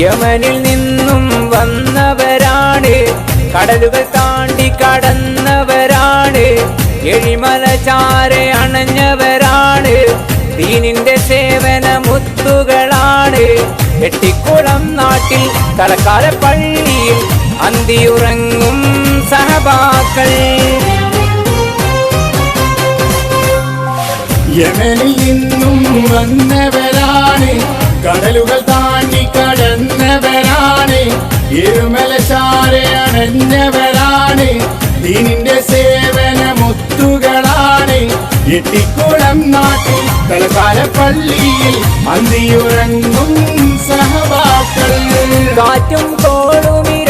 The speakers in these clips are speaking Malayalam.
യമനിൽ നിന്നും വന്നവരാണ്. കടലുകൾ താണ്ടി കടന്നവരാണ്. എഴിമല ചാരെ അണഞ്ഞവരാണ്. ദീനിന്റെ സേവന മുത്തുകളാണ് എട്ടിക്കുളം നാട്ടിൽ തലക്കാല പള്ളിയിൽ അന്തിയുറങ്ങും സഹബാക്കൾ. യമനിൽ നിന്നും വന്നവരാണ്. കടലുകൾ താണ്ടി കടന്നവരാണ് ഇരുമലച്ചാരെ അണഞ്ഞവരാണ് ദീനിന്റെ സേവന മുത്തുകളാണ് എട്ടിക്കുളം നാട്ടിൽ തലകാല പള്ളിയിൽ അന്തിയുറങ്ങും സഹവാക്കൾ. കാറ്റും കടലിലുലയും തോണി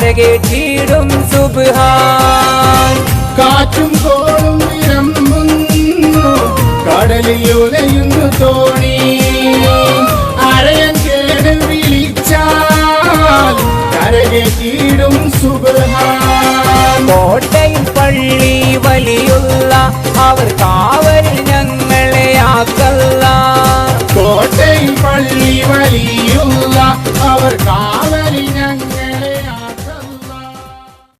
കരകേറ്റിടും സുബാൻ കാറ്റും കോളും വിരമ്പുന്നു കടലിൽ ഉലയുന്നു തോണി. അരയൻ കേട് വിളിച്ചാൽ കരകെട്ടിടും സുബാൻ കോട്ടയിൽ പള്ളി വലിയുള്ള അവർ കാ